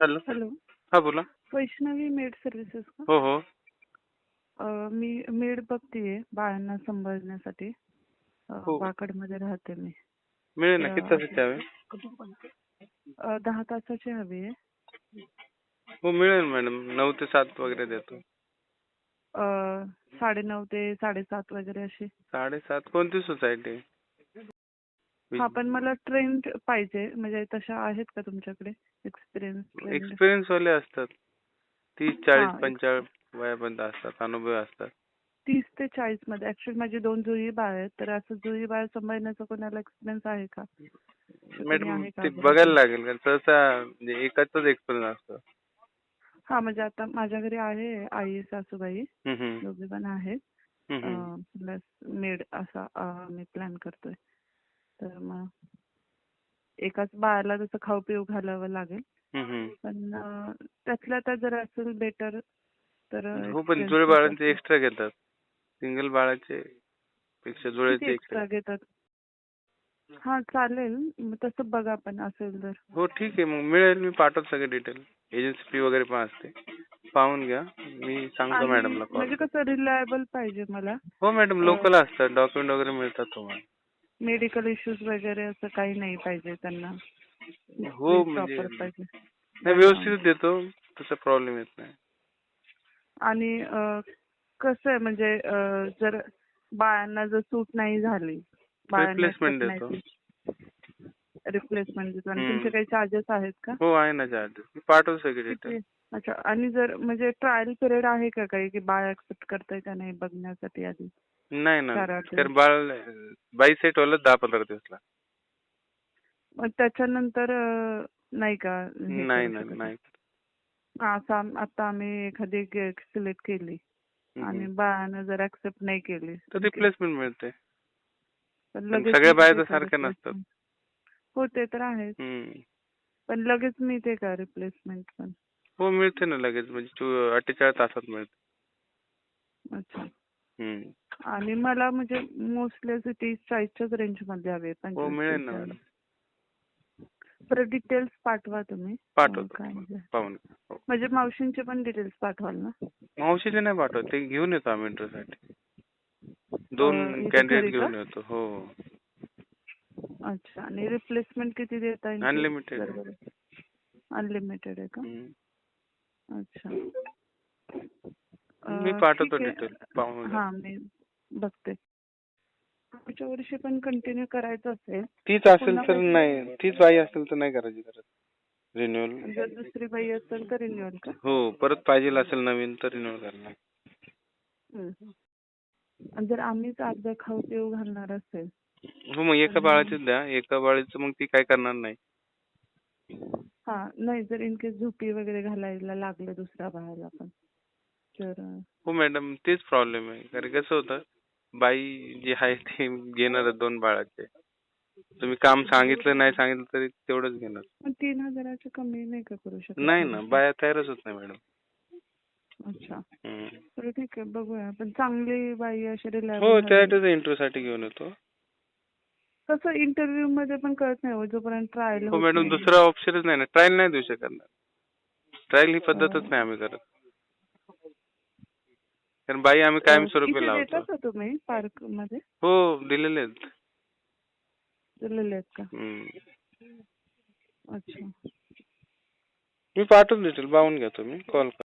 Hello. Hello. हा बोला. Vaishnavi made services का? हो हो. अं, मी मेड बघतीये बाळांना सांभाळण्यासाठी. अं, हो. वाकडमध्ये राहते मी. मिळेल ना? किती तासाची हवे? अं, दहा तासाची हवी आहे. हो मिळेल मॅडम. नऊ ते सात वगैरे देतो. अं, साडेनऊ ते साडेसात वगैरे अशी. साडेसात कोणती सोसायटी? हा पण मला ट्रेंड पाहिजे. म्हणजे तशा आहेत का तुमच्याकडे? एक्सपिरियन्स एक्सपिरियन्स वाले असतात तीस चाळीस हा. पंचेचाळीस वयापर्यंत असतात अनुभवी असतात तीस ते चाळीसमध्ये ऍक्च्युली माझी दोन जुई बाळ आहेत तर असं जुई बाळ सांभाळण्याचा कोणाला एक्सपिरियन्स आहे का कोणी मॅडम आहे का ते? बघायला लागेल कारण सहसा म्हणजे एकाच एक्सपिरियन्स असतो हा म्हणजे आता माझ्या घरी आहे आई सासूबाई हम्म, हम्म. दोघे पण आहेत हम्म, हम्म. प्लस मेड असा अं, मी प्लॅन करतोय तर मग एकाच बाळाला जसं खाऊ पिऊ घालावं लागेल. पण त्यातल्या त्यात जर असेल बेटर तर हो पण जुळे बाळांचे? एक्स्ट्रा घेतात. सिंगल बाळाचे पेक्षा जुळ्याचे एक्स्ट्रा घेतात? हा चालेल. तसं बघा पण असेल तर. हो ठीक आहे. मग मिळेल मी पाठवतो सगळे डिटेल एजन्सी फी वगैरे पण असते. पाहून घ्या. मी सांगतो मॅडमला म्हणजे कसं रिलायबल पाहिजे मला? हो मॅडम लोकल असतात. डॉक्युमेंट वगैरे मिळतात तुम्हाला. मेडिकल इश्यूज वगैरे असं काही नाही पाहिजे त्यांना. हो Proper म्हणजे पाहिजे. नाही व्यवस्थित देतो. तसा प्रॉब्लेम येत नाही. आणि अं, कसं आहे म्हणजे अं, जर बाळांना जर सूट नाही झाली Replacement देतो. रिप्लेसमेंट देतो. आणि हम्म. तुमचे काही चार्जेस आहेत का? हो आहे ना चार्जेस मी पाठवतो सगळे? अच्छा आणि जर म्हणजे ट्रायल पिरियड आहे का काही की बाळ ऍक्सेप्ट करतंय का नाही बघण्यासाठी आधी? नाही ना चार आठ दिवस. कारण बाळ बाई सेट व्हायला दहा पंधरा दिवस लागतात मग त्याच्यानंतर अं, नाही का हे नाही करू नाही शकत? नाही हा, आता आम- आता आम्ही एखादी सिलेक्ट केली आणि हम्म. बाळानं जर ऍक्सेप्ट नाही केली तर रिप्लेसमेंट मिळते पण पण लगेच सगळ्या बाया तर का सारख्या replacement? नसतात. हो ते तर आहेच हम्म. पण लगेच मिळते का रिप्लेसमेंट पण हो मिळते ना लगेच म्हणजे चो- अठ्ठेचाळीस तासात मिळते अच्छा हम्म. आणि मला म्हणजे मोस्टली असे तीस चाळीसच्याच रेंजमध्ये हवे हो मिळेल ना मॅडम डिटेल्स पाठवा तुम्ही पाठवतो म्हणजे. पाहून हो. म्हणजे मावशींचे पण डिटेल्स पाठवाल ना मावशीचे नाही पाठवत ते घेऊन येतो आम्ही अं, दोन कॅन्डिडेट? घेऊन येतो हो अच्छा आणि रिप्लेसमेंट किती देता येईल Unlimited. अनलिमिटेड आहे का. अच्छा मी पाठवतो. डिटेल पाहून. हा मी बघते. पुढच्या वर्षी पण कंटिन्यू करायचं असेल तीच असेल तर नाही तीच बाई असेल तर नाही करायची गरज रिन्युअल जर दुसरी बाई असेल तर रिन्युअल का? हो परत पाहिजे असेल नवीन तर रिन्युअल करणार हम्म. आणि जर आम्हीच अर्ध खाऊ पिऊ घालणार असेल हो मग एका बाळाचीच द्या. एका बाळाचं मग ती काय करणार नाही. हा नाही जर इन केस झोपी वगैरे घालायला लागलं दुसऱ्या बाळाला पण तर अं, हो मॅडम तेच प्रॉब्लेम आहे. कारण कसं होतं बाई जी आहे ती घेणार दोन बाळाचे. तुम्ही काम सांगितलं नाही सांगितलं तरी तेवढंच घेणार. तीन हजाराच्या कमी नाही का करू शकत नाही ना बाया तयारच होत नाही मॅडम. अच्छा. तर ठीक आहे बघूया. पण चांगली बाई अशी हो रिलायबल त्यासाठीच इंटरव्ह्यू साठी घेऊन येतो. कसं इंटरव्ह्यू मध्ये पण कळत नाही हो, जोपर्यंत ट्रायल हो मॅडम दुसरा ऑप्शनच नाही ना. ट्रायल नाही देऊ शकत ना. ट्रायल ही पद्धतच नाही आम्ही करत. कारण बाई आम्ही कायमस्वरूपी लावतो. का तुम्ही पार्कमध्ये हो दिलेले आहेत. दिलेले आहेत का? हम्म. अच्छा. मी पाठवून देतील पाहून घ्या तुम्ही कॉल